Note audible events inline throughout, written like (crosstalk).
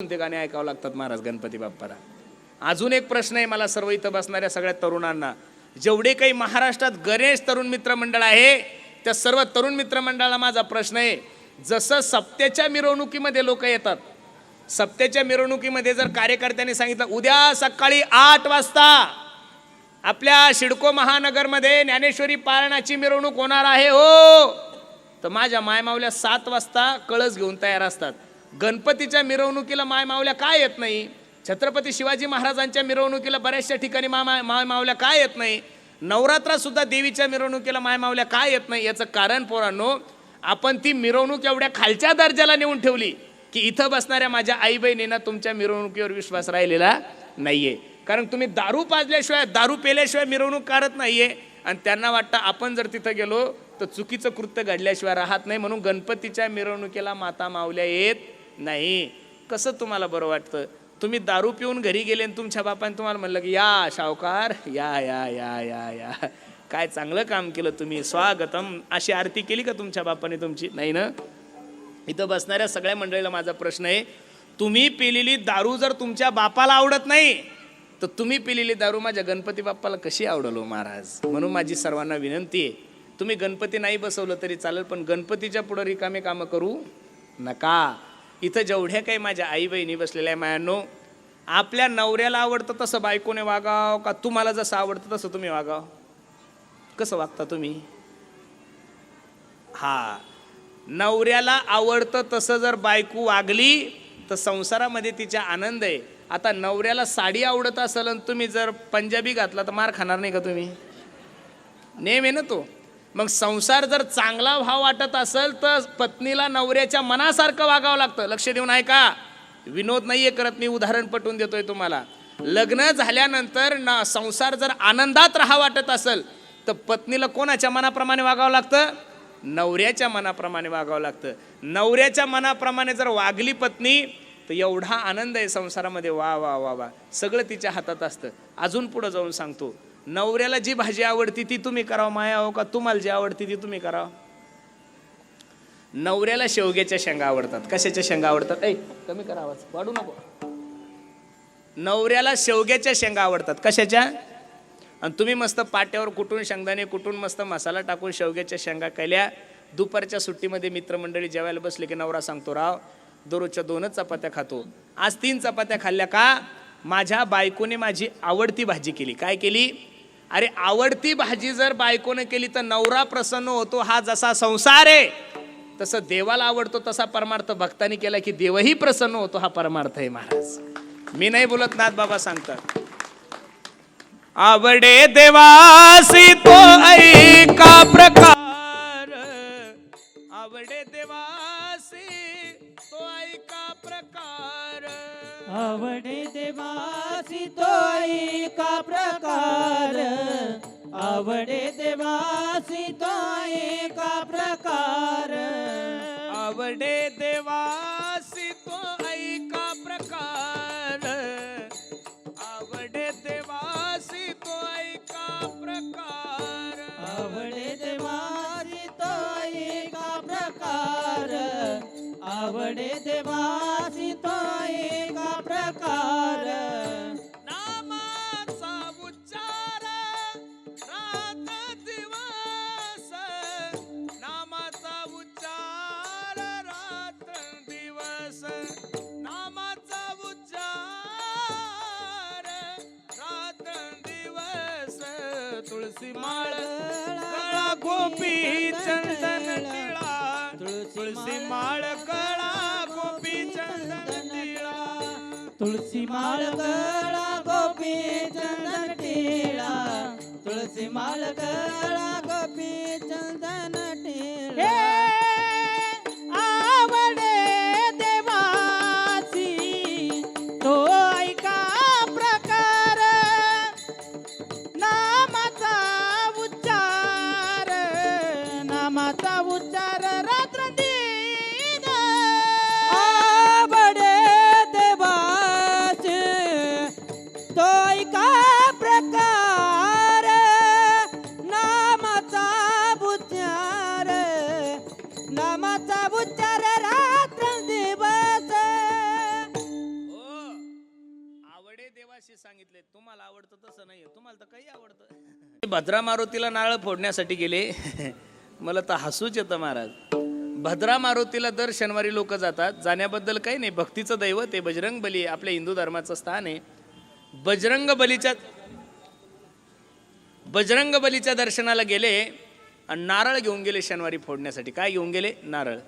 ते गाणे ऐकावं लागतात महाराज गणपती बाप्पाला? अजून एक प्रश्न आहे मला सर्व इथं बसणाऱ्या सगळ्या तरुणांना. जेवढे काही महाराष्ट्रात गणेश तरुण मित्र मंडळ आहे त्या सर्व तरुण मित्र मंडळाला माझा प्रश्न आहे जसं सप्त्याच्या मिरवणुकीमध्ये लोक येतात सप्त्याच्या मिरवणुकीमध्ये जर कार्यकर्त्यांनी सांगितलं उद्या सकाळी आठ वाजता आपल्या शिडको महानगरमध्ये ज्ञानेश्वरी पारणाची मिरवणूक होणार आहे हो. तर माझ्या मायमावल्या सात वाजता कळस घेऊन तयार असतात. गणपतीच्या मिरवणुकीला मायमावल्या काय येत नाही? छत्रपती शिवाजी महाराजांच्या मिरवणुकीला बऱ्याचशा ठिकाणी मामा मायमावल्या काय येत नाही? नवरात्रासुद्धा देवीच्या मिरवणुकीला मायमावल्या काय येत नाही? याचं कारण पोरांनो आपण ती मिरवणूक एवढ्या खालच्या दर्जाला नेऊन ठेवली की इथं बसणाऱ्या माझ्या आई बहिणींना तुमच्या मिरवणुकीवर विश्वास राहिलेला नाहीये. कारण तुम्ही दारू पाजल्याशिवाय दारू पेल्याशिवाय मिरवणूक काढत नाहीये. आणि त्यांना वाटतं आपण जर तिथं गेलो तर चुकीचं कृत्य घडल्याशिवाय राहत नाही. म्हणून गणपतीच्या मिरवणुकीला माता मावल्या येत नाही कसं तुम्हाला बरं वाटतं? तुम्ही दारू पिऊन घरी गेले आणि तुमच्या बापाने तुम्हाला म्हणलं की या शावकार या या या या या. काय चांगलं काम केलं तुम्ही? स्वागतम. अशी आरती केली का तुमच्या बापाने तुमची? नाही ना? इथं बसणाऱ्या सगळ्या मंडळीला माझा प्रश्न आहे तुम्ही पिलेली दारू जर तुमच्या बापाला आवडत नाही तर तुम्ही पिलेली दारू माझ्या गणपती बाप्पाला कशी आवडलो महाराज? म्हणून माझी सर्वांना विनंती आहे तुम्ही गणपती नाही बसवलं तरी चालेल पण गणपतीच्या पुढं रिकामे कामं करू नका. इथं जेवढ्या काही माझ्या आई बहिणी बसलेल्या आहे मायानो आपल्या नवऱ्याला आवडतं तसं बायकोने वागाव का तुम्हाला जसं आवडतं तसं तुम्ही वागाव? कसं वागता तुम्ही? हा नवऱ्याला आवडतं तसं जर बायको वागली तर संसारामध्ये तिचा आनंद आहे. आता नवऱ्याला साडी आवडत असेल आणि तुम्ही जर पंजाबी घातला तर मार खाणार नाही का तुम्ही? नेम आहे ना तो. मग संसार जर चांगला भाव वाटत असेल तर पत्नीला नवऱ्याच्या मनासारखं वागावं लागतं. लक्ष देऊन ऐका. विनोद नाही आहे करत मी उदाहरण पटवून देतोय तुम्हाला. लग्न झाल्यानंतर ना संसार जर आनंदात राहा वाटत असेल तर पत्नीला कोणाच्या मनाप्रमाणे वागावं लागतं? नवऱ्याच्या मनाप्रमाणे वागावं लागतं. नवऱ्याच्या मनाप्रमाणे जर वागली पत्नी तर एवढा आनंद आहे संसारामध्ये. वा वा वा वा. सगळं तिच्या हातात असतं. अजून पुढं जाऊन सांगतो. नवऱ्याला जी भाजी आवडती ती तुम्ही करावं माया हो का? तुम्हाला जी आवडती ती तुम्ही करावं. नवऱ्याला शेवग्याच्या शेंगा आवडतात. कशाच्या शेंगा आवडतात? ऐ कमी करा आवाज. वाढू नको. नवऱ्याला शेवग्याच्या शेंगा आवडतात. कशाच्या? आणि तुम्ही मस्त पाट्यावर कुटून शेंगदाणे कुटून मस्त मसाला टाकून शेवग्याच्या शेंगा केल्या दुपारच्या सुट्टीमध्ये मित्रमंडळी जेवायला बसले की नवरा सांगतो राव दररोजच्या दोनच चपात्या खातो. आज तीन चपात्या खाल्ल्या का? माझ्या बायकोने माझी आवडती भाजी केली. काय केली? अरे आवडती भाजी जर बायकोने केली तर नवरा प्रसन्न होतो हा जसा संसार आहे तसं देवाला आवडतो तसा परमार्थ भक्तांनी केला की देवही प्रसन्न होतो हा परमार्थ आहे महाराज. मी नाही बोलत नाथ बाबा सांगतात. आवडे देवासी तो ऐका प्रकार. आवडे देवासी तो ऐका प्रकार. आवडे देवासी तो एका प्रकार? आवडे देवासी तो एका प्रकार? आवडे देवासी तो ऐका प्रकार? आवडे देवासी तो ऐका प्रकार? आवडे देवासी तो एका प्रकार? आवडे देवासी तुळशी माळ कळा गोपी चंदन टिळा तुळशी माळ कळा गोपी चंदन टिळा तुळसी माळ कळा गोपी चंदन टिळा तुळसी माळ कळा सांगितले तुम्हाला आवडतं तसं नाही तुम्हाला तर काही आवडतं. (laughs) भद्रा मारुतीला नारळ फोडण्यासाठी गेले. (laughs) मला तर हसूच येतं महाराज. भद्रा मारुतीला दर शनिवारी लोक जातात. जाण्याबद्दल काही नाही भक्तीचं दैवत आहे बजरंग बली आपल्या हिंदू धर्माचं स्थान आहे. बजरंग बलीच्या बजरंग बलीच्या दर्शनाला गेले आणि नारळ घेऊन गेले शनिवारी फोडण्यासाठी. काय घेऊन गेले? नारळ.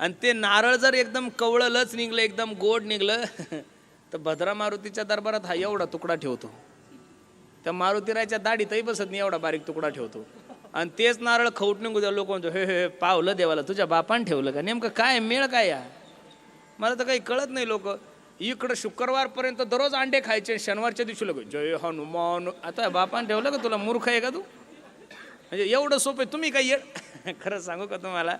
आणि ते नारळ जर एकदम कवळलंच निघलं एकदम गोड निघलं (laughs) तर भद्रा मारुतीच्या दरबारात हा एवढा तुकडा ठेवतो. त्या मारुतीरायच्या दाढीतही बसत नाही एवढा बारीक तुकडा ठेवतो. आणि तेच नारळ खवट निघू द्या लोक म्हणतो हे हे हे, पावलं देवाला तुझ्या बापान ठेवलं का? नेमकं काय मेळ काय या मला तर काही कळत नाही लोक. इकडं शुक्रवारपर्यंत दररोज अंडे खायचे शनिवारच्या दिवशी लोक जय हनुमान आता बापान ठेवलं का तुला? मूर्ख आहे का तू? म्हणजे एवढं सोपं आहे. तुम्ही काही ये- (laughs) खरं सांगू का तुम्हाला?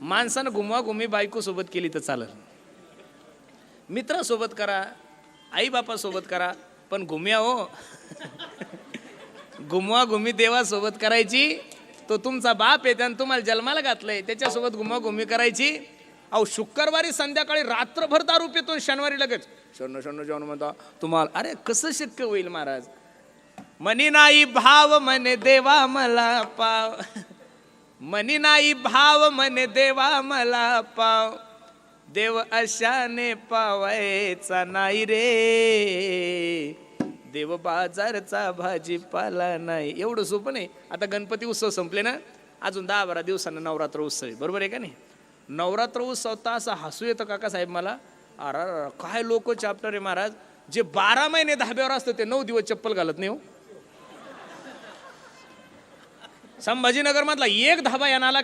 माणसानं घुमवा घुमी बायको सोबत केली तर चालेल. मित्रासोबत करा आई बापासोबत करा पण घुम्या हो. घुमवा घुमी देवासोबत करायची तो तुमचा बाप आहे त्यानं तुम्हाला जन्माला घातलंय त्याच्यासोबत घुमवा घुमी करायची. अहो शुक्रवारी संध्याकाळी रात्रभर दारू पितो शनिवारी लगेच. शन्न शन्न जेवण म्हणता तुम्हाला अरे कसं शक्य होईल महाराज? मनी नाही भाव मने देवा मला पाव. मनी नाही भाव मने देवा मला पाव. देव अशाने पावायचा नाही रे. देव बाजारचा भाजीपाला नाही. एवढं सोपं नाही. आता गणपती उत्सव संपले ना? अजून दहा बारा दिवसानं नवरात्र उत्सव आहे. बरोबर आहे का नाही? नवरात्र उत्सव तर असं हसू येतं काका साहेब मला. अरे काय लोक चॅप्टर आहे महाराज? जे बारा महिने धाब्यावर असतं ते नऊ दिवस चप्पल घालत नाही हो. संभाजीनगर मधला एक धाबा या नाला